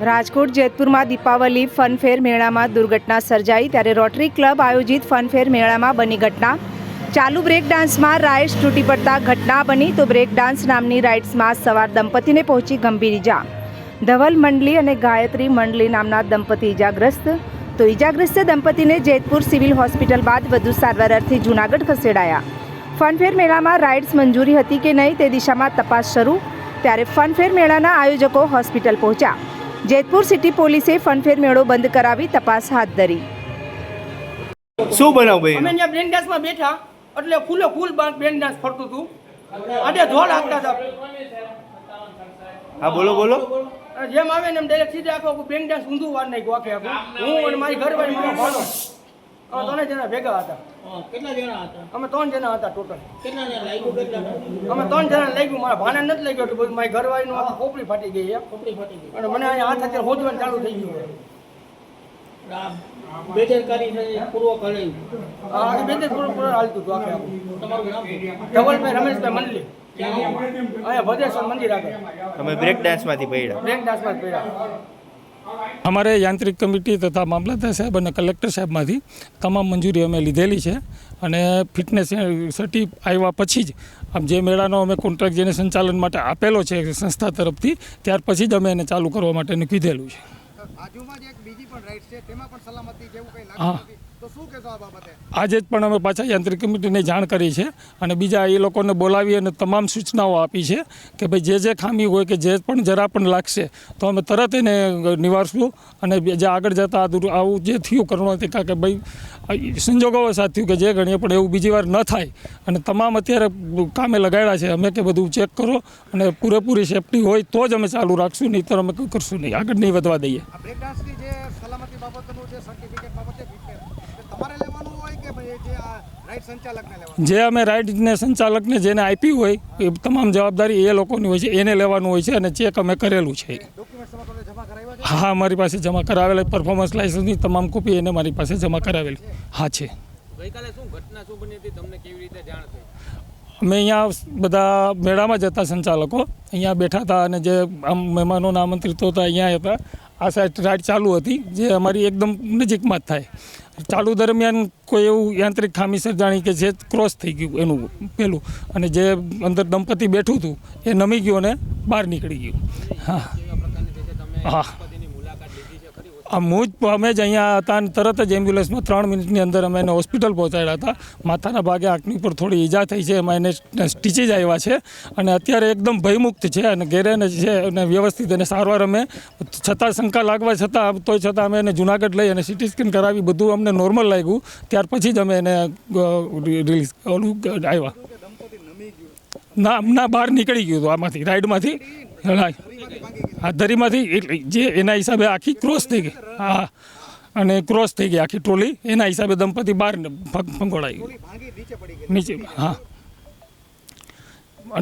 Rajkot, જેતપુરમાં Deepavali fun fair મેળામાં દુર્ઘટના સર્જાઈ ત્યારે રોટરી ક્લબ આયોજિત ફનફેર મેળામાં બની ઘટના. ચાલુ બ્રેક ડાન્સમાં રાઇડ્સ તૂટી પડતા ઘટના બની તો બ્રેક ડાન્સ નામની રાઇડ્સમાં સવાર દંપતીને પહોંચી ગંભીર ઈજા. ધવલ મંડલી અને ગાયત્રી મંડલી નામના દંપતી ઈજાગ્રસ્ત. તો ઈજાગ્રસ્ત દંપતીને જેતપુર સિવિલ હોસ્પિટલ બાદ વધુ સારવાર અર્થે જૂનાગઢ ખસેડાયા. ફનફેર મેળામાં રાઇડ્સ મંજૂરી હતી કે નહીં તે દિશામાં તપાસ શરૂ. ત્યારે ફનફેર મેળાના આયોજકો હોસ્પિટલ પહોંચ્યા. જેતપુર સિટી પોલીસે ફનફેર મેળો બંધ કરાવી તપાસ હાથ ધરી. શું બનાવ ભાઈ અમે ત્યાં બ્રેન ડાન્સમાં બેઠા એટલે ફૂલો ફૂલ બ્રેન ડાન્સ ફરતું હતું. અને ધોળ હાંકતા હતા. હા બોલો બોલો. જેમ આવે ને એમ ડાયરેક્ટ સીધે આખો બ્રેન ડાન્સ ઊંધું વાર નાખ્યું આખે આખું. હું અને મારી ઘરવાળી મારો ભાણો. અમે ત્રણે જણા ભેગા હતા. કેટલા જણા હતા? અમે ત્રણ જણા હતા ટોટલ. કેટલા જણા લાગ્યું કેટલા અમે ત્રણ જણા લાગ્યું મારા ભાણા નથી લાગ્યું હતું બધું મારી ઘરવાળીનું આખી ખોપડી ફાટી ગઈ ખોપડી ફાટી ગઈ. અને મને અહીંયા હાથ અત્યારે હોજવાનું ચાલુ થઈ ગયું બેદરકારી પૂર્વક હલાવ્યું પૂરું હાલતું હતું આખે આખું. તમારું નામ? ધવલભાઈ રમેશભાઈ મંડલી. અહીંયા ભદ્રેશ્વર મંદિર આગળ. તમે બ્રેક ડાન્સમાંથી પડ્યા બ્રેક ડાન્સમાં પડ્યા અમારે યાંત્રિક કમિટી તથા મામલતદાર સાહેબ અને કલેક્ટર સાહેબમાંથી તમામ મંજૂરી અમે લીધેલી છે અને ફિટનેસ સર્ટી આવ્યા પછી જ આમ જે મેળાનો અમે કોન્ટ્રાક્ટ જેને સંચાલન માટે આપેલો છે સંસ્થા તરફથી ત્યાર પછી જ અમે એને ચાલુ કરવા માટેનું કીધેલું છે. બાજુમાં જ એક બીજી પણ રાઈડ છે તેમાં પણ સલામતી જેવું કંઈ હા. નથી. તો શું કહેશો આ બાબતે? આજે જ પણ અમે પાછા યાંત્રિક કમિટીને જાણ કરી છે અને બીજા એ લોકોને બોલાવી અને તમામ સૂચનાઓ આપી છે કે ભાઈ જે જે ખામી હોય કે જે પણ જરા પણ લાગશે તો અમે તરત એને નિવારશું અને જે આગળ જતાં આવું જે થયું કરુણાતિકા કે ભાઈ સંજોગો સાથ થયું કે જે ગણીએ પણ એવું બીજી વાર ન થાય. અને તમામ અત્યારે કામે લગાડ્યા છે અમે કે બધું ચેક કરો અને પૂરેપૂરી સેફટી હોય તો જ અમે ચાલુ રાખશું નહીં તો અમે કંઈ કરશું નહીં. આગળ નહીં વધવા દઈએ. બ્રેક ડાન્સની જે સલામતી બાબતનું જે સર્ટિફિકેટ બાબતે તમારે લેવાનું હોય કે ભાઈ જે આ રાઈડ સંચાલકને લેવાનું? જે અમે રાઇડને સંચાલકને જેને આપી હોય એ તમામ જવાબદારી એ લોકોની હોય છે એને લેવાનું હોય છે અને ચેક અમે કરેલું છે. ડોક્યુમેન્ટ્સ તમારે જમા કરાવ્યા છે? હા મારી પાસે જમા કરાવેલા પરફોર્મન્સ લાઇસન્સની તમામ કોપી એને મારી પાસે જમા કરાવેલી. હા છે. ગઈકાલે શું ઘટના શું બની હતી? તમને કેવી રીતે જાણ થઈ? અમે અહીંયા બધા મેળામાં જ હતા સંચાલકો. અહીંયા બેઠા હતા અને જે આમ મહેમાનોને આમંત્રિત હતા અહીંયા હતા. આ સાઈડ રાઈડ ચાલુ હતી, જે અમારી એકદમ નજીકમાં જ થાય. ચાલુ દરમિયાન કોઈ એવું યાંત્રિક ખામી સર્જાણી કે જે ક્રોસ થઈ ગયું એનું પેલું, અને જે અંદર દંપતી બેઠું હતું, એ નમી ગયું અને બહાર નીકળી ગયું. હા. હા. હું જ અમે જ અહીંયા હતા અને તરત જ એમ્બ્યુલન્સમાં ત્રણ મિનિટની અંદર અમે એને હોસ્પિટલ પહોંચાડ્યા હતા. માથાના ભાગે આંખની ઉપર થોડી ઈજા થઈ છે, એમાં એને સ્ટીચેજ આવ્યા છે અને અત્યારે એકદમ ભયમુક્ત છે અને ઘેરે છે અને વ્યવસ્થિત એને સારવાર અમે છતાં શંકા લાગવા છતાં તોય છતાં અમે એને જુનાગઢ લઈ અને સિટી સ્કેન કરાવી બધું અમને નોર્મલ લાગ્યું. ત્યાર પછી જ અમે એને રિલીઝ ઓલું આવ્યા. ના ના, બહાર નીકળી ગયું હતું આમાંથી, રાઈડમાંથી. આ દરીમાંથી, એટલે જે એના હિસાબે આખી ક્રોસ થઈ ગઈ. હા અને ક્રોસ થઈ ગઈ આખી ટ્રોલી. એના હિસાબે દંપતી બહાર ગઈ. નીચે, હા.